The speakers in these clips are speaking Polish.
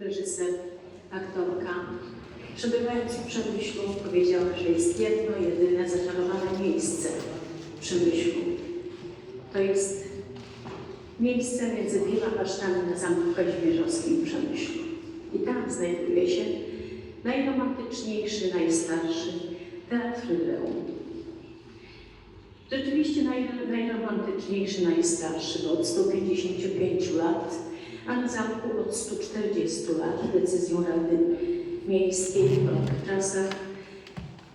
reżyser, aktorka. Przebywając w Przemyślu powiedziała, że jest jedno, jedyne zaczarowane miejsce w Przemyślu. To jest miejsce między dwiema basztami na Zamku Kazimierzowskim w Przemyślu. I tam znajduje się najromantyczniejszy, najstarszy teatr Rydeum. Rzeczywiście naj, najromantyczniejszy, najstarszy, bo od 155 lat, a na zamku od 140 lat decyzją Rady Miejskiej w owych czasach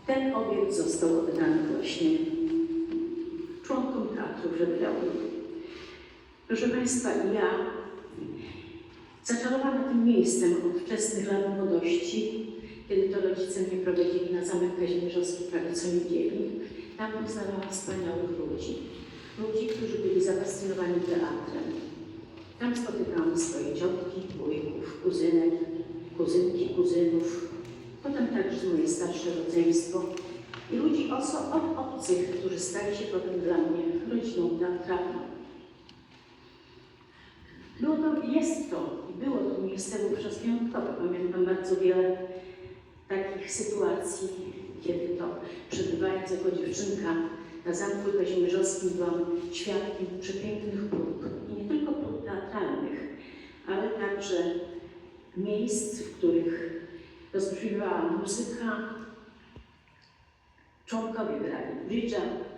ten obiekt został oddany właśnie członkom Teatru Żebreum. Proszę Państwa, ja zaczarowana tym miejscem od wczesnych lat młodości, kiedy to rodzice mnie prowadzili na Zamek Kazimierzowski prawie co niedzieli, tam poznałam wspaniałych ludzi. Ludzi, którzy byli zafascynowani teatrem. Tam spotykałam swoje ciotki, wujków, kuzynek, kuzynki, kuzynów. Potem także moje starsze rodzeństwo i ludzi oso- od obcych, którzy stali się potem dla mnie rodziną teatralną. Było to, jest to i było to miejsce wówczas wyjątkowe. Pamiętam bardzo wiele takich sytuacji, kiedy to przebywając jako dziewczynka na Zamku Kazimierzowskim byłam świadkiem przepięknych prób i nie tylko prób teatralnych, ale także miejsc, w których rozbrzmiewała muzyka, członkowie grali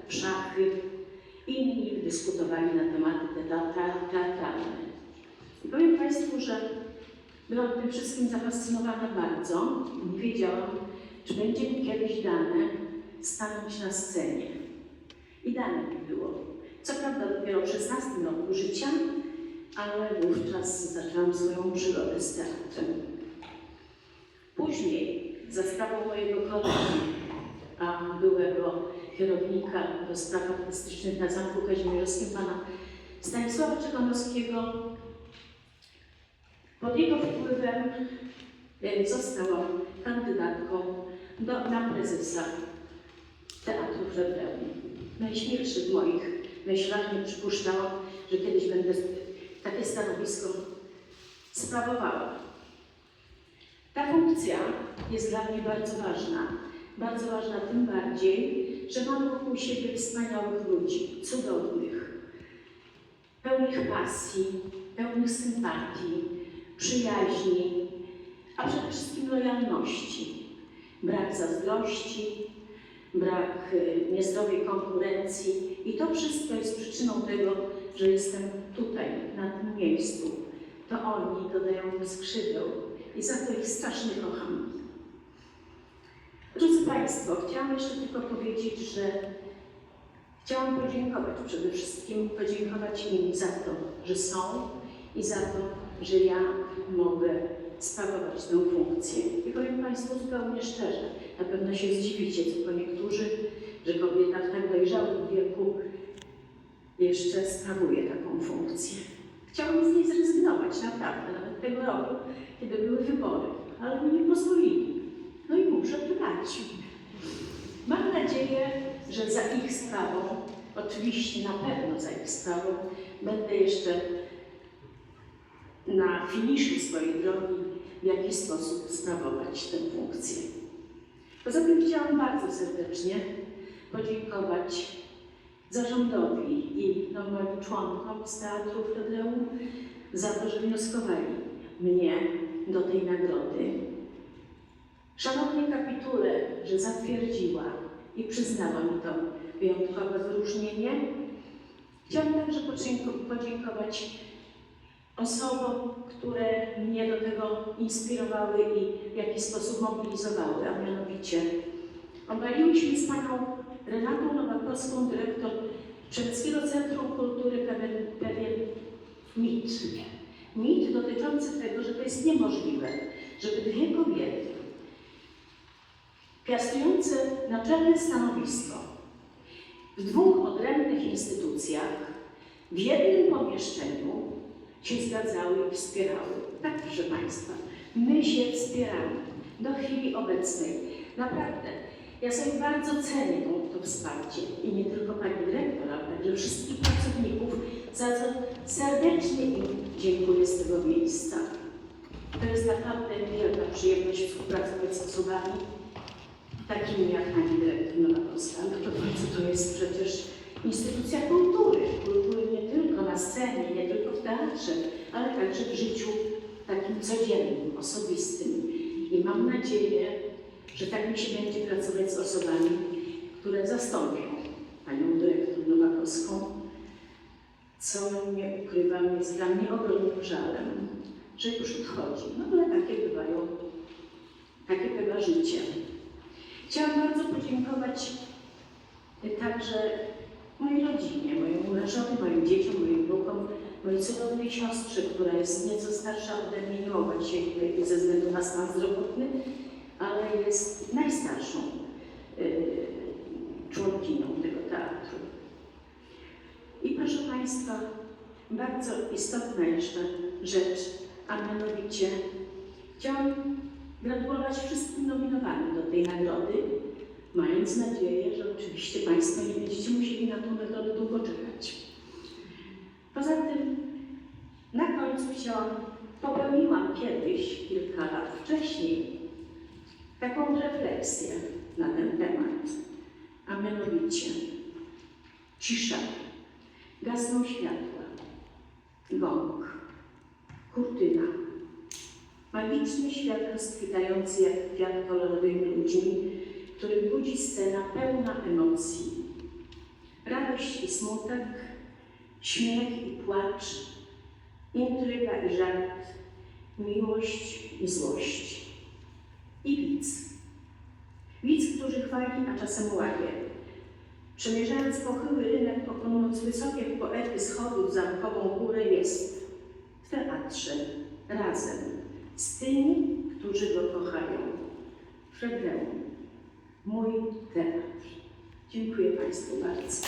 w szachy, inni dyskutowali na tematy teatra- teatralne. I powiem Państwu, że byłam tym wszystkim zafascynowana bardzo nie wiedziałam, czy będzie mi kiedyś dane stanąć na scenie. I dane mi było. Co prawda dopiero w 16 roku życia, ale wówczas zaczęłam swoją przygodę z teatrem. Później, za sprawą mojego kolegi, a byłego kierownika do spraw artystycznych na Zamku Kazimierzowskim, pana Stanisława Czekanowskiego, pod jego wpływem e, zostałam kandydatką do, na prezesa Teatru Żebreum. Najśmielszy w moich myślach nie przypuszczałam, że kiedyś będę takie stanowisko sprawowała. Ta funkcja jest dla mnie bardzo ważna. Bardzo ważna tym bardziej, że mam wokół siebie wspaniałych ludzi, cudownych, pełnych pasji, pełnych sympatii, przyjaźni, a przede wszystkim lojalności. Brak zazdrości, brak y, niezdrowej konkurencji i to wszystko jest przyczyną tego, że jestem tutaj, na tym miejscu. To oni dodają mi skrzydeł i za to ich strasznie kocham. Drodzy Państwo, chciałam jeszcze tylko powiedzieć, że chciałam podziękować przede wszystkim, podziękować im za to, że są i za to, że ja mogę sprawować tę funkcję. I powiem Państwu zupełnie szczerze, na pewno się zdziwicie, co niektórzy, że kobieta w tak dojrzałym wieku jeszcze sprawuje taką funkcję. Chciałam z niej zrezygnować, naprawdę, nawet tego roku, kiedy były wybory, ale mi nie pozwolili. No i muszę wybrać. Mam nadzieję, że za ich sprawą, oczywiście na pewno za ich sprawą, będę jeszcze na finiszu swojej drogi w jakiś sposób sprawować tę funkcję. Poza tym chciałam bardzo serdecznie podziękować zarządowi i no, moim członkom z Teatru Fredreum za to, że wnioskowali mnie do tej nagrody. Szanownej kapitule, że zatwierdziła i przyznała mi to wyjątkowe wyróżnienie. Chciałam także podzięko- podziękować osobom, które mnie do tego inspirowały i w jakiś sposób mobilizowały, a mianowicie obaliłyśmy z panią Renatą Nowakowską, dyrektor Przemyckiego Centrum Kultury, pewien, pewien mit. Mit dotyczący tego, że to jest niemożliwe, żeby dwie kobiety piastujące naczelne stanowisko w dwóch odrębnych instytucjach w jednym pomieszczeniu się zgadzały i wspierały. Tak, proszę Państwa, my się wspieramy do chwili obecnej. Naprawdę, ja sobie bardzo cenię to, wsparcie i nie tylko Pani Dyrektor, ale także wszystkich pracowników, za co serdecznie im dziękuję z tego miejsca. To jest naprawdę wielka przyjemność współpracować z osobami takimi jak pani dyrektor Nowakowska. No to co to jest przecież instytucja kultury. Kultury nie tylko na scenie, nie tylko w teatrze, ale także w życiu takim codziennym, osobistym. I mam nadzieję, że tak mi się będzie pracować z osobami, które zastąpią panią dyrektor Nowakowską, co nie ukrywam jest dla mnie ogromnym żalem, że już odchodzi. No ale takie bywają, takie bywa życie. Chciałam bardzo podziękować także mojej rodzinie, mojemu mężowi, moim dzieciom, moim wnukom, mojej siostrze, która jest nieco starsza ode mnie, nie mogła dzisiaj ze względu na stan zdrowotny, ale jest najstarszą yy, członkinią tego teatru. I proszę Państwa, bardzo istotna jeszcze rzecz, a mianowicie chciałam gratulować wszystkim nominowanym do tej nagrody, mając nadzieję, że oczywiście Państwo nie będziecie musieli na tą nagrodę długo czekać. Poza tym na chciałam, popełniłam kiedyś, kilka lat wcześniej, taką refleksję na ten temat, a mianowicie cisza, gasną światła, gong, kurtyna, magiczny świat rozkwitający jak kwiat kolorowymi ludźmi, który budzi scena pełna emocji. Radość i smutek, śmiech i płacz, intryga i żart, miłość i złość. I widz. Widz, który chwali, a czasem łamie. Przemierzając pochyły rynek, pokonując wysokie poety schodów zamkową górę, jest w teatrze razem z tymi, którzy go kochają. Fredeum, mój teatr. Dziękuję Państwu bardzo.